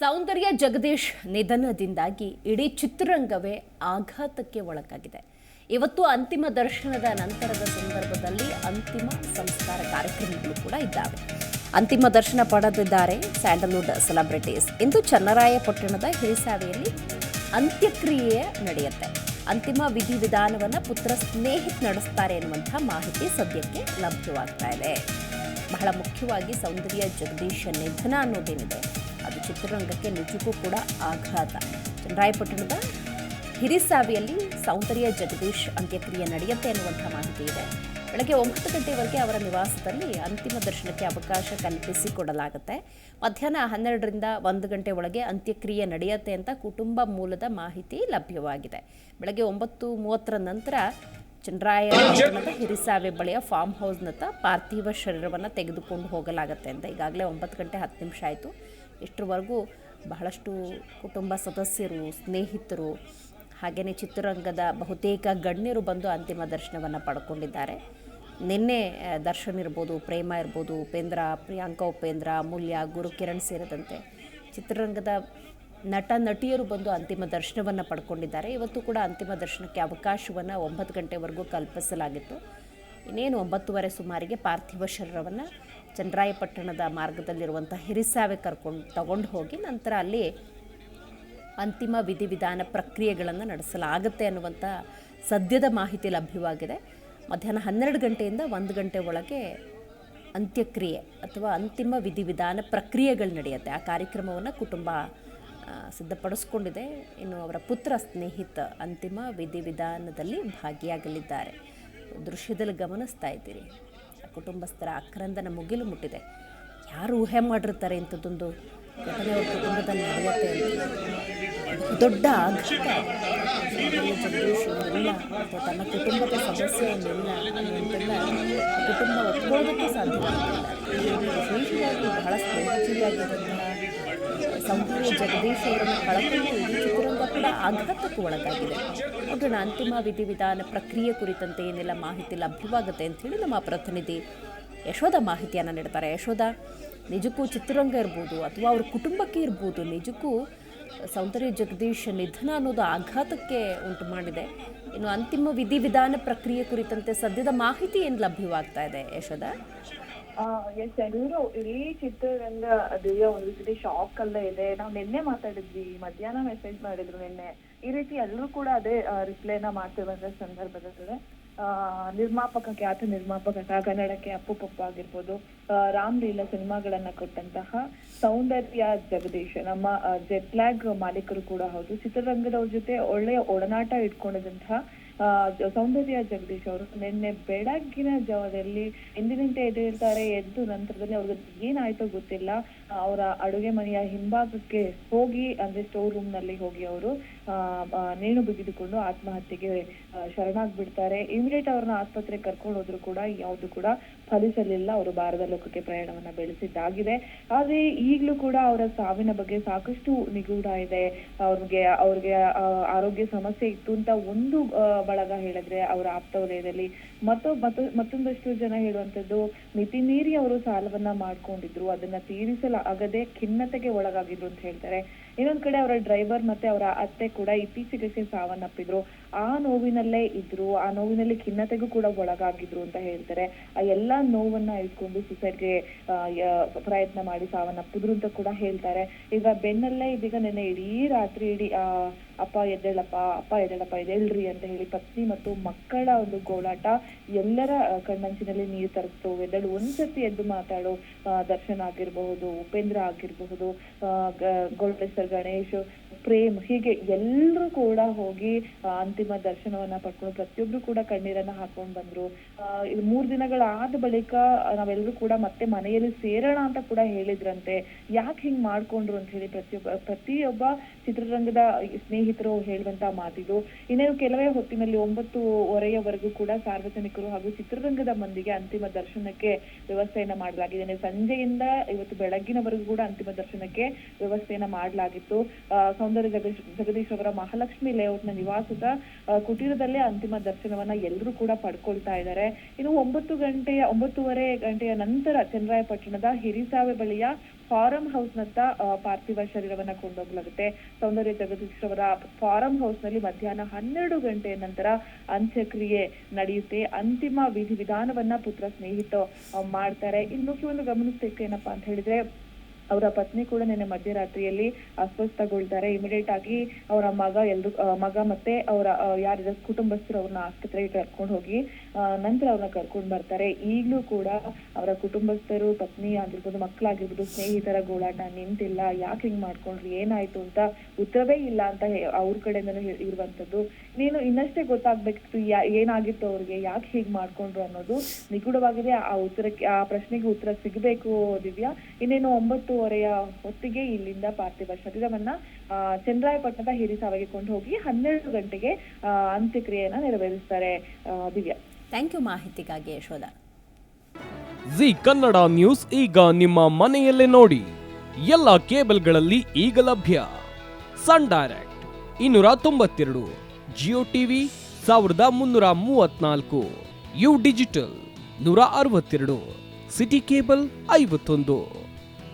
ಸೌಂದರ್ಯ ಜಗದೀಶ್ ನಿಧನದಿಂದಾಗಿ ಇಡೀ ಚಿತ್ರರಂಗವೇ ಆಘಾತಕ್ಕೆ ಒಳಗಾಗಿದೆ. ಇವತ್ತು ಅಂತಿಮ ದರ್ಶನದ ನಂತರದ ಸಂದರ್ಭದಲ್ಲಿ ಅಂತಿಮ ಸಂಸ್ಕಾರ ಕಾರ್ಯಕ್ರಮಗಳು ಕೂಡ ಇದ್ದಾವೆ. ಅಂತಿಮ ದರ್ಶನ ಪಡೆದಿದ್ದಾರೆ ಸ್ಯಾಂಡಲ್ವುಡ್ ಸೆಲೆಬ್ರಿಟೀಸ್. ಇಂದು ಚನ್ನರಾಯಪಟ್ಟಣದ ಹಿರಿಸಾವೆಯಲ್ಲಿ ಅಂತ್ಯಕ್ರಿಯೆ ನಡೆಯುತ್ತೆ. ಅಂತಿಮ ವಿಧಿವಿಧಾನವನ್ನು ಪುತ್ರ ಸ್ನೇಹಿತ್ ನಡೆಸ್ತಾರೆ ಎನ್ನುವಂತಹ ಮಾಹಿತಿ ಸದ್ಯಕ್ಕೆ ಲಭ್ಯವಾಗ್ತಾ ಇದೆ. ಬಹಳ ಮುಖ್ಯವಾಗಿ ಸೌಂದರ್ಯ ಜಗದೀಶ್ ನಿಧನ ಅನ್ನೋದೇನಿದೆ? ಅದು ಚಿತ್ರರಂಗಕ್ಕೆ ನಿಜಕ್ಕೂ ಕೂಡ ಆಘಾತ. ರಾಯಪಟ್ಟಣದ ಹಿರಿಸಾವಿಯಲ್ಲಿ ಸೌಂದರ್ಯ ಜಗದೀಶ್ ಅಂತ್ಯಕ್ರಿಯೆ ನಡೆಯುತ್ತೆ ಅನ್ನುವಂಥ ಮಾಹಿತಿ ಇದೆ. ಬೆಳಗ್ಗೆ ಒಂಬತ್ತು ಗಂಟೆವರೆಗೆ ಅವರ ನಿವಾಸದಲ್ಲಿ ಅಂತಿಮ ದರ್ಶನಕ್ಕೆ ಅವಕಾಶ ಕಲ್ಪಿಸಿಕೊಡಲಾಗುತ್ತೆ. ಮಧ್ಯಾಹ್ನ ಹನ್ನೆರಡರಿಂದ ಒಂದು ಗಂಟೆ ಒಳಗೆ ಅಂತ್ಯಕ್ರಿಯೆ ನಡೆಯುತ್ತೆ ಅಂತ ಕುಟುಂಬ ಮೂಲದ ಮಾಹಿತಿ ಲಭ್ಯವಾಗಿದೆ. ಬೆಳಗ್ಗೆ ಒಂಬತ್ತು ಮೂವತ್ತರ ನಂತರ ಚಂದ್ರಾಯಪಟ್ಟಣದ ಹಿರಿಸಾವೆ ಬಳಿಯ ಫಾರ್ಮ್ ಹೌಸ್ನತ್ತ ಪಾರ್ಥಿವ ಶರೀರವನ್ನು ತೆಗೆದುಕೊಂಡು ಹೋಗಲಾಗುತ್ತೆ ಅಂತ ಈಗಾಗಲೇ ಒಂಬತ್ತು ಗಂಟೆ ಹತ್ತು ನಿಮಿಷ ಆಯಿತು. ಇಷ್ಟರವರೆಗೂ ಬಹಳಷ್ಟು ಕುಟುಂಬ ಸದಸ್ಯರು, ಸ್ನೇಹಿತರು, ಹಾಗೆಯೇ ಚಿತ್ರರಂಗದ ಬಹುತೇಕ ಗಣ್ಯರು ಬಂದು ಅಂತಿಮ ದರ್ಶನವನ್ನು ಪಡ್ಕೊಂಡಿದ್ದಾರೆ. ನಿನ್ನೆ ದರ್ಶನ್ ಇರ್ಬೋದು, ಪ್ರೇಮ ಇರ್ಬೋದು, ಉಪೇಂದ್ರ, ಪ್ರಿಯಾಂಕಾ ಉಪೇಂದ್ರ, ಅಮೂಲ್ಯ, ಗುರುಕಿರಣ್ ಸೇರಿದಂತೆ ಚಿತ್ರರಂಗದ ನಟ, ನಟಿಯರು ಬಂದು ಅಂತಿಮ ದರ್ಶನವನ್ನು ಪಡ್ಕೊಂಡಿದ್ದಾರೆ. ಇವತ್ತು ಕೂಡ ಅಂತಿಮ ದರ್ಶನಕ್ಕೆ ಅವಕಾಶವನ್ನು ಒಂಬತ್ತು ಗಂಟೆವರೆಗೂ ಕಲ್ಪಿಸಲಾಗಿತ್ತು. ಇನ್ನೇನು ಒಂಬತ್ತುವರೆ ಸುಮಾರಿಗೆ ಪಾರ್ಥಿವ ಶರೀರವನ್ನು ಚನ್ನರಾಯಪಟ್ಟಣದ ಮಾರ್ಗದಲ್ಲಿರುವಂಥ ಹಿರಿಸಾವೆ ಕರ್ಕೊಂಡು ತಗೊಂಡು ಹೋಗಿ ನಂತರ ಅಲ್ಲಿ ಅಂತಿಮ ವಿಧಿವಿಧಾನ ಪ್ರಕ್ರಿಯೆಗಳನ್ನು ನಡೆಸಲಾಗುತ್ತೆ ಅನ್ನುವಂಥ ಸದ್ಯದ ಮಾಹಿತಿ ಲಭ್ಯವಾಗಿದೆ. ಮಧ್ಯಾಹ್ನ ಹನ್ನೆರಡು ಗಂಟೆಯಿಂದ ಒಂದು ಗಂಟೆ ಒಳಗೆ ಅಂತ್ಯಕ್ರಿಯೆ ಅಥವಾ ಅಂತಿಮ ವಿಧಿವಿಧಾನ ಪ್ರಕ್ರಿಯೆಗಳು ನಡೆಯುತ್ತೆ. ಆ ಕಾರ್ಯಕ್ರಮವನ್ನು ಕುಟುಂಬ ಸಿದ್ಧಪಡಿಸ್ಕೊಂಡಿದೆ. ಇನ್ನು ಅವರ ಪುತ್ರ ಸ್ನೇಹಿತ ಅಂತಿಮ ವಿಧಿವಿಧಾನದಲ್ಲಿ ಭಾಗಿಯಾಗಲಿದ್ದಾರೆ. ದೃಶ್ಯದಲ್ಲಿ ಗಮನಿಸ್ತಾ ಇದ್ದೀರಿ. ಕುಟುಂಬಸ್ಥರ ಆಕ್ರಂದನ ಮುಗಿಲು ಮುಟ್ಟಿದೆ. ಯಾರು ಊಹೆ ಮಾಡಿರ್ತಾರೆ ಇಂಥದ್ದೊಂದು ಘಟನೆ ಅವ್ರ ಕುಟುಂಬದಲ್ಲಿ ನಡೆಯುತ್ತೆ ದೊಡ್ಡ ಅಥವಾ ತನ್ನ ಕುಟುಂಬದ ಸದಸ್ಯರನ್ನೆಲ್ಲ ಕುಟುಂಬ ಒಪ್ಪೋದಕ್ಕೆ ಸಾಧ್ಯ ಬಹಳ ಸ್ನೇಹಜೀವಿಯಾಗಿರುವಂತಹ ಸಂಪೂರ್ಣ ಜಗದೀಶ್ ಅವರನ್ನು ಕಳಕೊಂಡು ಕೂಡ ಆಘಾತಕ್ಕೂ ಒಳಗಾಗಿದೆ. ನೋಡೋಣ ಅಂತಿಮ ವಿಧಿವಿಧಾನ ಪ್ರಕ್ರಿಯೆ ಕುರಿತಂತೆ ಏನೆಲ್ಲ ಮಾಹಿತಿ ಲಭ್ಯವಾಗುತ್ತೆ ಹೇಳಿ ನಮ್ಮ ಪ್ರತಿನಿಧಿ ಯಶೋಧ ಮಾಹಿತಿಯನ್ನು ನೀಡ್ತಾರೆ. ಯಶೋಧ, ನಿಜಕ್ಕೂ ಚಿತ್ರರಂಗ ಇರ್ಬೋದು ಅಥವಾ ಅವ್ರ ಕುಟುಂಬಕ್ಕೆ ಇರ್ಬೋದು, ನಿಜಕ್ಕೂ ಸೌಂದರ್ಯ ಜಗದೀಶ್ ನಿಧನ ಅನ್ನೋದು ಆಘಾತಕ್ಕೆ ಉಂಟು ಮಾಡಿದೆ. ಇನ್ನು ಅಂತಿಮ ವಿಧಿವಿಧಾನ ಪ್ರಕ್ರಿಯೆ ಕುರಿತಂತೆ ಸದ್ಯದ ಮಾಹಿತಿ ಏನು ಲಭ್ಯವಾಗ್ತಾ ಇದೆ ಯಶೋಧ? ಎಸ್ ಎಲ್ಲರೂ ಇಡೀ ಚಿತ್ರರಂಗ ದಿವ್ಯ ಒಂದು ರೀತಿ ಶಾಕ್ ಅಲ್ಲ ಇದೆ. ನಾವು ನಿನ್ನೆ ಮಾತಾಡಿದ್ವಿ ಮಧ್ಯಾಹ್ನ ಮೆಸೇಜ್ ಮಾಡಿದ್ರು ನಿನ್ನೆ. ಈ ರೀತಿ ಎಲ್ಲರೂ ಕೂಡ ಅದೇ ರಿಪ್ಲೈನ ಮಾಡ್ತಿರುವಂತ ಸಂದರ್ಭದಲ್ಲಿ ಆ, ನಿರ್ಮಾಪಕ ಖ್ಯಾತ ನಿರ್ಮಾಪಕ ಕನ್ನಡಕ್ಕೆ ಅಪ್ಪು ಪಪ್ಪ ಆಗಿರ್ಬೋದು ರಾಮ್ಲೀಲಾ ರಾಮ್ ಲೀಲಾ ಸಿನಿಮಾಗಳನ್ನ ಕೊಟ್ಟಂತಹ ಸೌಂದರ್ಯ ಜಗದೀಶ್ ನಮ್ಮ ಜೆಟ್ಲ್ಯಾಗ್ ಮಾಲೀಕರು ಕೂಡ ಹೌದು. ಚಿತ್ರರಂಗದವ್ರ ಜೊತೆ ಒಳ್ಳೆಯ ಒಡನಾಟ ಜ- ಸೌಂದರ್ಯ ಜಗದೀಶ್ ಅವರು ನಿನ್ನೆ ಬೆಳಗ್ಗಿನ ಜಾವದಲ್ಲಿ ಎಂದಿನಂತೆ ಎದ್ದೇಳ್ತಾರೆ ಎದ್ದು ನಂತರದಲ್ಲಿ ಅವ್ರಿಗೆ ಏನಾಯ್ತೋ ಗೊತ್ತಿಲ್ಲ. ಅವರ ಅಡುಗೆ ಮನೆಯ ಹಿಂಭಾಗಕ್ಕೆ ಹೋಗಿ, ಅಂದ್ರೆ ಸ್ಟೋರ್ ರೂಮ್ನಲ್ಲಿ ಹೋಗಿ ಅವರು ನೇಣು ಬಿಗಿದುಕೊಂಡು ಆತ್ಮಹತ್ಯೆಗೆ ಆ, ಶರಣಾಗ್ಬಿಡ್ತಾರೆ. ಇಮಿಡಿಯೇಟ್ ಅವ್ರನ್ನ ಆಸ್ಪತ್ರೆಗೆ ಕರ್ಕೊಂಡು ಹೋದ್ರು ಕೂಡ ಯಾವುದು ಕೂಡ ಫಲಿಸಲಿಲ್ಲ. ಅವರು ಭಾರತ ಲೋಕಕ್ಕೆ ಪ್ರಯಾಣವನ್ನ ಬೆಳೆಸಿದ್ದಾಗಿದೆ. ಆದ್ರೆ ಈಗಲೂ ಕೂಡ ಅವರ ಸಾವಿನ ಬಗ್ಗೆ ಸಾಕಷ್ಟು ನಿಗೂಢ ಇದೆ. ಅವ್ರಿಗೆ ಅವ್ರಿಗೆ ಆ, ಆರೋಗ್ಯ ಸಮಸ್ಯೆ ಇತ್ತು ಅಂತ ಒಂದು ಬಳಗ ಹೇಳಿದ್ರೆ ಅವರ ಆಪ್ತ ವಲಯದಲ್ಲಿ ಮತ್ತು ಮತ್ತೊಂದಷ್ಟು ಜನ ಹೇಳುವಂತದ್ದು ಮಿತಿ ಮೀರಿ ಅವರು ಸಾಲವನ್ನ ಮಾಡ್ಕೊಂಡಿದ್ರು. ಅದನ್ನ ತೀರಿಸಲಾಗದೆ ಖಿನ್ನತೆಗೆ ಒಳಗಾಗಿದ್ರು ಅಂತ ಹೇಳ್ತಾರೆ. ಇನ್ನೊಂದ್ ಕಡೆ ಅವರ ಡ್ರೈವರ್ ಮತ್ತೆ ಅವರ ಅತ್ತೆ ಕೂಡ ಇತ್ತೀಚೆಗೆ ಸಾವನ್ನಪ್ಪಿದ್ರು. ಆ ನೋವಿನಲ್ಲೇ ಇದ್ರು ಆ ನೋವಿನಲ್ಲಿ ಖಿನ್ನತೆಗೂ ಕೂಡ ಒಳಗಾಗಿದ್ರು ಅಂತ ಹೇಳ್ತಾರೆ. ಆ ಎಲ್ಲಾ ನೋವನ್ನ ಇಟ್ಕೊಂಡು ಸುಸೈಡ್ಗೆ ಪ್ರಯತ್ನ ಮಾಡಿ ಸಾವನ್ನಪ್ಪಿದ್ರು ಅಂತ ಕೂಡ ಹೇಳ್ತಾರೆ. ಈಗ ಬೆನ್ನಲ್ಲೇ ಇದೀಗ ನೆನ್ನೆ ಇಡೀ ರಾತ್ರಿ ಇಡೀ ಆ ಅಪ್ಪ ಎದ್ದೇಳಪ್ಪ ಅಪ್ಪ ಎದ್ದೇಳಪ್ಪ ಎದ್ದೇಳ್ರಿ ಅಂತ ಹೇಳಿ ಪತ್ನಿ ಮತ್ತು ಮಕ್ಕಳ ಒಂದು ಗೋಳಾಟ ಎಲ್ಲರ ಕಣ್ಣಂಚಿನಲ್ಲಿ ನೀರು ತರಿಸ್ತು. ಎದ್ದೇಳು ಒಂದ್ಸತಿ ಎದ್ದು ಮಾತಾಡು. ದರ್ಶನ್ ಆಗಿರಬಹುದು ಉಪೇಂದ್ರ ಆಗಿರಬಹುದು ಗೋಲ್ಡೇಶ್ವರ್ ಗಣೇಶ್ ಪ್ರೇಮ್ ಹೀಗೆ ಎಲ್ಲರೂ ಕೂಡ ಹೋಗಿ ಆ, ಅಂತಿಮ ದರ್ಶನವನ್ನ ಪಡ್ಕೊಂಡು ಪ್ರತಿಯೊಬ್ರು ಕೂಡ ಕಣ್ಣೀರನ್ನ ಹಾಕೊಂಡ್ ಬಂದ್ರು. ಇದು ಮೂರ್ ದಿನಗಳಾದ ಬಳಿಕ ನಾವೆಲ್ಲರೂ ಕೂಡ ಮತ್ತೆ ಮನೆಯಲ್ಲಿ ಸೇರೋಣ ಅಂತ ಕೂಡ ಹೇಳಿದ್ರಂತೆ. ಯಾಕೆ ಹಿಂಗ್ ಮಾಡ್ಕೊಂಡ್ರು ಅಂತ ಹೇಳಿ ಪ್ರತಿಯೊಬ್ಬ ಪ್ರತಿಯೊಬ್ಬ ಚಿತ್ರರಂಗದ ಸ್ನೇಹಿತರು ಹೇಳುವಂತ ಮಾತಿದು. ಇನ್ನೇನು ಕೆಲವೇ ಹೊತ್ತಿನಲ್ಲಿ ಒಂಬತ್ತುವರೆಯವರೆಗೂ ಕೂಡ ಸಾರ್ವಜನಿಕರು ಹಾಗೂ ಚಿತ್ರರಂಗದ ಮಂದಿಗೆ ಅಂತಿಮ ದರ್ಶನಕ್ಕೆ ವ್ಯವಸ್ಥೆಯನ್ನ ಮಾಡಲಾಗಿದೆ. ಸಂಜೆಯಿಂದ ಇವತ್ತು ಬೆಳಗ್ಗಿನವರೆಗೂ ಕೂಡ ಅಂತಿಮ ದರ್ಶನಕ್ಕೆ ವ್ಯವಸ್ಥೆಯನ್ನ ಮಾಡಲಾಗಿತ್ತು. ಸೌಂದರ್ಯ ಜಗದೀಶ್ ಅವರ ಮಹಾಲಕ್ಷ್ಮಿ ಲೇಔಟ್ನ ನಿವಾಸದ ಕುಟೀರದಲ್ಲೇ ಅಂತಿಮ ದರ್ಶನವನ್ನ ಎಲ್ಲರೂ ಕೂಡ ಪಡ್ಕೊಳ್ತಾ ಇದ್ದಾರೆ ಇನ್ನು ಒಂಬತ್ತು ಗಂಟೆಯ ಒಂಬತ್ತುವರೆ ಗಂಟೆಯ ನಂತರ ಚನ್ನರಾಯಪಟ್ಟಣದ ಹಿರಿಸಾವೆ ಬಳಿಯ ಫಾರಂ ಹೌಸ್ ನತ್ತ ಪಾರ್ಥಿವ ಶರೀರವನ್ನ ಕೊಂಡೋಗಲಾಗುತ್ತೆ ಸೌಂದರ್ಯ ಜಗದೀಶ್ ಅವರ ಫಾರಂ ಹೌಸ್ನಲ್ಲಿ ಮಧ್ಯಾಹ್ನ ಹನ್ನೆರಡು ಗಂಟೆಯ ನಂತರ ಅಂತ್ಯಕ್ರಿಯೆ ನಡೆಯುತ್ತೆ. ಅಂತಿಮ ವಿಧಿ ವಿಧಾನವನ್ನ ಪುತ್ರ ಸ್ನೇಹಿತ ಮಾಡ್ತಾರೆ. ಮಾಡ್ತಾರೆ ಇಲ್ಲಿ ಒಂದು ಗಮನಿಸಬೇಕು ಏನಪ್ಪಾ ಅಂತ ಹೇಳಿದ್ರೆ ಅವರ ಪತ್ನಿ ಕೂಡ ನಿನ್ನೆ ಮಧ್ಯರಾತ್ರಿಯಲ್ಲಿ ಅಸ್ವಸ್ಥಗೊಳ್ತಾರೆ. ಇಮಿಡಿಯೇಟ್ ಆಗಿ ಅವರ ಮಗ ಎಲ್ರು ಮಗ ಮತ್ತೆ ಅವರ ಯಾರಿದ ಕುಟುಂಬಸ್ಥರು ಅವ್ರನ್ನ ಆಸ್ಪತ್ರೆಗೆ ಕರ್ಕೊಂಡು ಹೋಗಿ ನಂತರ ಅವ್ರನ್ನ ಕರ್ಕೊಂಡು ಬರ್ತಾರೆ. ಈಗಲೂ ಕೂಡ ಅವರ ಕುಟುಂಬಸ್ಥರು, ಪತ್ನಿ ಆಗಿರ್ಬೋದು, ಮಕ್ಕಳಾಗಿರ್ಬೋದು, ಸ್ನೇಹಿತರ ಗೋಳಾಟ ನಿಂತಿಲ್ಲ. ಯಾಕೆ ಹಿಂಗ್ ಮಾಡ್ಕೊಂಡ್ರಿ? ಏನಾಯ್ತು ಅಂತ ಉತ್ತರವೇ ಇಲ್ಲ ಅಂತ ಅವ್ರ ಕಡೆಯಿಂದನೂ ಇರುವಂತದ್ದು ನೀನು ಇನ್ನಷ್ಟೇ ಗೊತ್ತಾಗ್ಬೇಕಿತ್ತು ಏನಾಗಿತ್ತು ಅವ್ರಿಗೆ? ಯಾಕೆ ಹೀಗ್ ಮಾಡ್ಕೊಂಡ್ರು ಅನ್ನೋದು ನಿಗೂಢವಾಗಿದೆ. ಆ ಉತ್ತರಕ್ಕೆ, ಆ ಪ್ರಶ್ನೆಗೆ ಉತ್ತರ ಸಿಗಬೇಕು, ದಿವ್ಯಾ. ಇನ್ನೇನು ಒಂಬತ್ತುವರೆಯ ಹೊತ್ತಿಗೆ ಇಲ್ಲಿಂದ ಪಾರ್ಥಿವ ಶರೀರವನ್ನ ಚಂದ್ರಾಯಪಟ್ಟಣದ ಹಿರಿಸಾವೆಗೆ ಕೊಂಡು ಹೋಗಿ ಹನ್ನೆರಡು ಗಂಟೆಗೆ ಅಂತ್ಯಕ್ರಿಯೆನ ಅಂತ್ಯಕ್ರಿಯೆಯನ್ನ ನೆರವೇರಿಸ್ತಾರೆ ದಿವ್ಯಾ. ಥ್ಯಾಂಕ್ ಯು ಮಾಹಿತಿಗಾಗಿ ಯಶೋಧ. ಜಿ ಕನ್ನಡ ನ್ಯೂಸ್ ಈಗ ನಿಮ್ಮ ಮನೆಯಲ್ಲೇ ನೋಡಿ. ಎಲ್ಲ ಕೇಬಲ್ಗಳಲ್ಲಿ ಈಗ ಲಭ್ಯ. ಸನ್ ಡೈರೆಕ್ಟ್ ಇನ್ನೂರ ತೊಂಬತ್ತೆರಡು ಜಿಯೋ ಟಿವಿ ಸಾವಿರದ ಮುನ್ನೂರ ಮೂವತ್ನಾಲ್ಕು ಯು ಡಿಜಿಟಲ್ ನೂರ ಅರವತ್ತೆರಡು ಸಿಟಿ ಕೇಬಲ್ ಐವತ್ತೊಂದು.